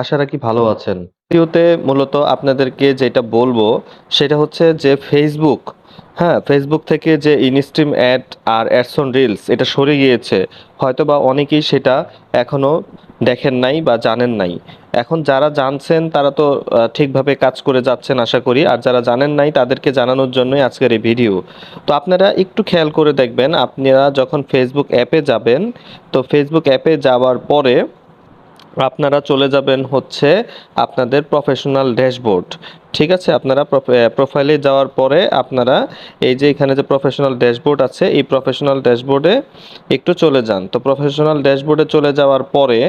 আশা রাখি ভালো আছেন। ভিডিওতে মূলত আপনাদেরকে যেটা বলব সেটা হচ্ছে যে ফেসবুক হ্যাঁ? ফেসবুক থেকে যে ইনস্ট্রিম অ্যাড আর অ্যাডসন রিলস এটা সরে গিয়েছে। হয়তো বা অনেকেই সেটা এখনও দেখেন নাই বা জানেন নাই। এখন যারা জানছেন তারা তো ঠিকভাবে কাজ করে যাচ্ছেন আশা করি। আর যারা জানেন নাই তাদেরকে জানানোর জন্যই আজকের এই ভিডিও। তো আপনারা একটু খেয়াল করে দেখবেন, আপনারা যখন ফেসবুক অ্যাপে যাবেন, তো ফেসবুক অ্যাপে যাওয়ার পরে আপনারা চলে যাবেন হচ্ছে আপনাদের প্রফেশনাল ড্যাশবোর্ড। ঠিক আছে? আপনারা প্রোফাইলে যাওয়ার পরে আপনারা এই যে এখানে যে প্রফেশনাল ড্যাশবোর্ড আছে, এই প্রফেশনাল ড্যাশবোর্ডে একটু চলে যান। তো প্রফেশনাল ড্যাশবোর্ডে চলে যাওয়ার পরে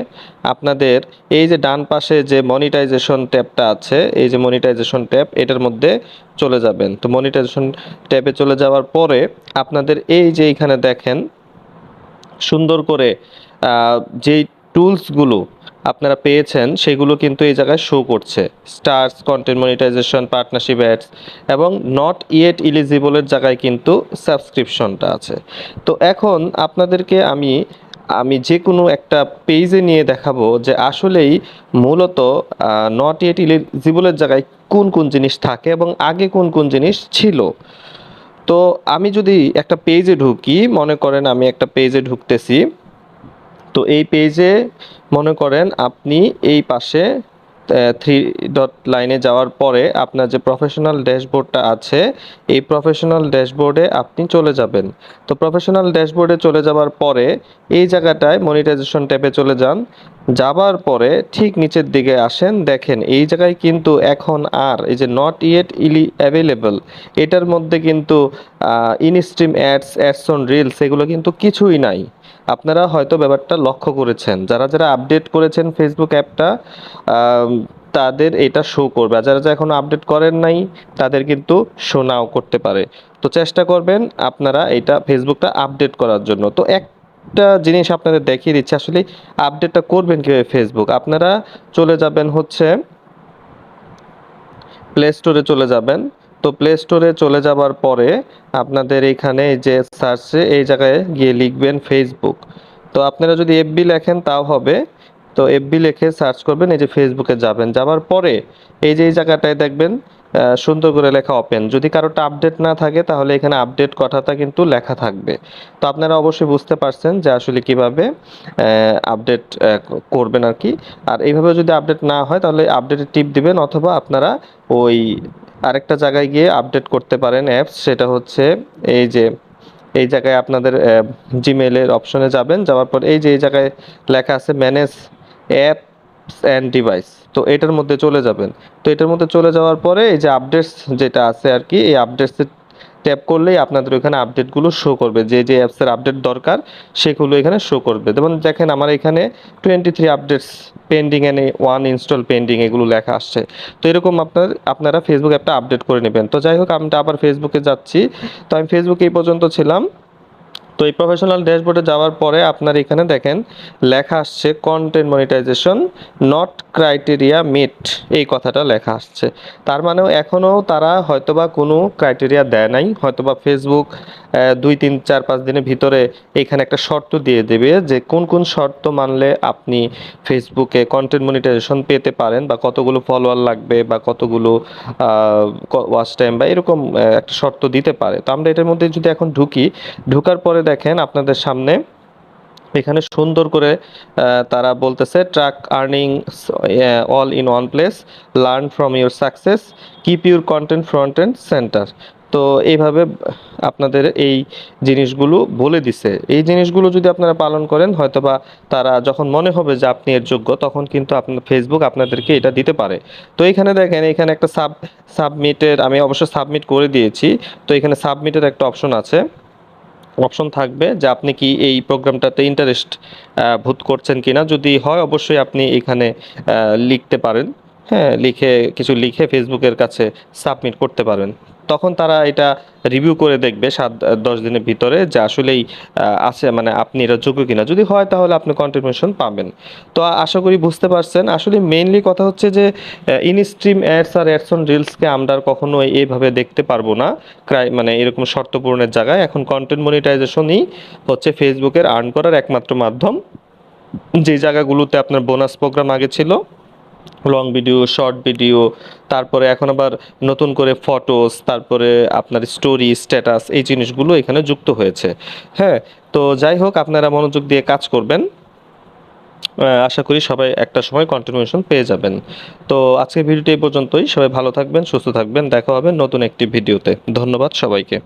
আপনাদের এই যে ডান পাশে যে মনিটাইজেশন ট্যাবটা আছে, এই যে মনিটাইজেশন ট্যাব এটার মধ্যে চলে যাবেন। তো মনিটাইজেশন ট্যাবে চলে যাওয়ার পরে আপনাদের এই যে এখানে দেখেন সুন্দর করে যেই টুলসগুলো আপনারা পেয়েছেন সেগুলো কিন্তু এই জায়গায় শো করছে। Stars, content monetisation, partnership ads এবং নট ইয়েট ইলিজিবলের জায়গায় কিন্তু সাবস্ক্রিপশনটা আছে। তো এখন আপনাদেরকে আমি আমি যে কোনো একটা পেজে নিয়ে দেখাবো যে আসলেই মূলত নট ইয়েট ইলিজিবলের জায়গায় কোন, কোন জিনিস থাকে এবং আগে কোন, কোন জিনিস ছিল। তো আমি যদি একটা পেজে ঢুকি, মনে করেন আমি একটা পেজে ঢুকতেছি। তো এই পেজে মনে করেন আপনি এই পাশে 3 ডট লাইনে যাওয়ার পরে আপনার যে প্রফেশনাল ড্যাশবোর্ডটা আছে, এই প্রফেশনাল ড্যাশবোর্ডে আপনি চলে যাবেন। তো প্রফেশনাল ড্যাশবোর্ডে চলে যাওয়ার পরে এই জায়গাটায় মনিটাইজেশন ট্যাবে চলে যান। যাবার পরে ঠিক নিচের দিকে আসেন, দেখেন এই জায়গায় কিন্তু এখন আর এই যে নট ইয়েট ইলি অ্যাভেইলেবল এটার মধ্যে কিন্তু instream ads, ads on reels এগুলো কিন্তু কিছুই নাই। আপনারা হয়তো ব্যাপারটা লক্ষ্য করেছেন। যারা, যারা আপডেট করেছেন ফেসবুক অ্যাপটা তাদের এটা শো করবে। আর যারা, যারা এখনও আপডেট করেন নাই তাদের কিন্তু শো নাও করতে পারে। তো চেষ্টা করবেন আপনারা এইটা ফেসবুকটা আপডেট করার জন্য। তো একটা জিনিস আপনাদের দেখিয়ে দিচ্ছি আসলে আপডেটটা করবেন কীভাবে ফেসবুক আপনারা চলে যাবেন হচ্ছে প্লে স্টোরে চলে যাবেন। তো প্লে স্টোরে চলে যাবার পরে আপনাদের এইখানে এই যে সার্চে এই জায়গায় গিয়ে লিখবেন ফেসবুক তো আপনারা যদি FB লেখেন তাও হবে। তো FB লিখে সার্চ করবেন, এই যে এ যাবেন। যাবার পরে এই যে এই জায়গাটায় দেখবেন সুন্দর করে লেখা ওপেন। যদি কারোরটা আপডেট না থাকে তাহলে এখানে আপডেট কথাটা কিন্তু লেখা থাকবে। তো আপনারা অবশ্যই বুঝতে পারছেন যে আসলে কীভাবে আপডেট করবেন আরকি। আর এইভাবে যদি আপডেট না হয় তাহলে আপডেটে টিপ দিবেন অথবা আপনারা ওই আরেকটা জায়গায় গিয়ে আপডেট করতে পারেন অ্যাপস সেটা হচ্ছে এই যে এই জায়গায় আপনাদের এর অপশনে যাবেন। যাওয়ার পর এই যে এই জায়গায় লেখা আছে ম্যানেজ অ্যাপস অ্যান্ড ডিভাইস। তো এটার মধ্যে চলে যাবেন। তো এটার মধ্যে চলে যাওয়ার পরে এই যে আপডেটস যেটা আছে আরকি এই আপডেটস ট্যাপ করলেই আপনাদের ওখানে আপডেটগুলো শো করবে। যে, যে অ্যাপসের আপডেট দরকার সেগুলো এখানে শো করবে। যেমন দেখেন আমার এখানে 23 updates pending and 1 install pending এগুলো লেখা আসছে। তো এরকম আপনার আপনারা Facebook অ্যাপটা আপডেট করে নিবেন। তো যাই হোক আমি আবার এ যাচ্ছি। তো আমি এ এই পর্যন্ত ছিলাম। তো এই প্রফেশনাল ড্যাশবোর্ডে যাওয়ার পরে আপনার এখানে দেখেন লেখা আসছে content monetization not criteria meet এই কথাটা লেখা আসছে। তার মানেও এখনও তারা হয়তোবা কোনো ক্রাইটেরিয়া দেয় নাই। হয়তোবা ফেসবুক দুই তিন চার পাঁচ দিনের ভিতরে এখানে একটা শর্ত দিয়ে দেবে যে কোন, কোন শর্ত মানলে আপনি ফেসবুকে কনটেন্ট মনিটাইজেশন পেতে পারেন বা কতগুলো ফলোয়ার লাগবে বা কতগুলো ওয়াচ টাইম বা এরকম একটা শর্ত দিতে পারে। তো আমরা এটার মধ্যে যদি এখন ঢুকি, ঢুকার পরে দেখেন আপনাদের সামনে এখানে সুন্দর করে তারা বলতেছে track earning all in one place, learn from your success, keep your content front and center. তো এইভাবে আপনাদের এই জিনিসগুলো বলে দিছে। এই জিনিসগুলো যদি আপনারা পালন করেন হয়তোবা তারা যখন মনে হবে যে আপনি এর যোগ্য তখন কিন্তু আপনার ফেসবুক আপনাদেরকে এটা দিতে পারে। তো এখানে দেখেন এখানে একটা সাব সাবমিটের আমি অবশ্য সাবমিট করে দিয়েছি। তো এখানে সাবমিটের একটা অপশন আছে। অপশন থাকবে যে আপনি কি এই প্রোগ্রামটাতে ইন্টারেস্ট ভূত করছেন কিনা? যদি হয়, অবশ্যই আপনি এখানে লিখতে পারেন। হ্যাঁ? লিখে, কিছু লিখে ফেসবুকের কাছে সাবমিট করতে পারবেন। তখন তারা এটা রিভিউ করে দেখবে সাত, দশ দিনের ভিতরে যে আসলেই আছে মানে আপনি এটা যোগ্য কিনা। যদি হয় তাহলে আপনি কন্টিনিউশন পাবেন। তো আশা করি বুঝতে পারছেন। আসলে মেইনলি কথা হচ্ছে যে ইনস্ট্রিম অ্যাডস আর অ্যাডস অন রিলসকে আমরা আর কখনোই এভাবে দেখতে পারব না। ক্রাই মানে এরকম শর্ত পূরণের জায়গায় এখন কন্টেন্ট মনিটাইজেশনই হচ্ছে ফেসবুকের আর্ন করার একমাত্র মাধ্যম। যে জায়গাগুলোতে আপনার বোনাস প্রোগ্রাম আগে ছিল লং ভিডিও শর্ট ভিডিও তারপরে এখন আবার নতুন করে ফটোস তারপরে আপনার স্টোরি স্ট্যাটাস এই জিনিসগুলো এখানে যুক্ত হয়েছে। হ্যাঁ তো যাই হোক, আপনারা মনোযোগ দিয়ে কাজ করবেন। আশা করি সবাই একটা সময় কন্টিনিউশন পেয়ে যাবেন। তো আজকের ভিডিওটি এই পর্যন্তই। সবাই ভালো থাকবেন, সুস্থ থাকবেন। দেখা হবে নতুন একটি ভিডিওতে। ধন্যবাদ সবাইকে।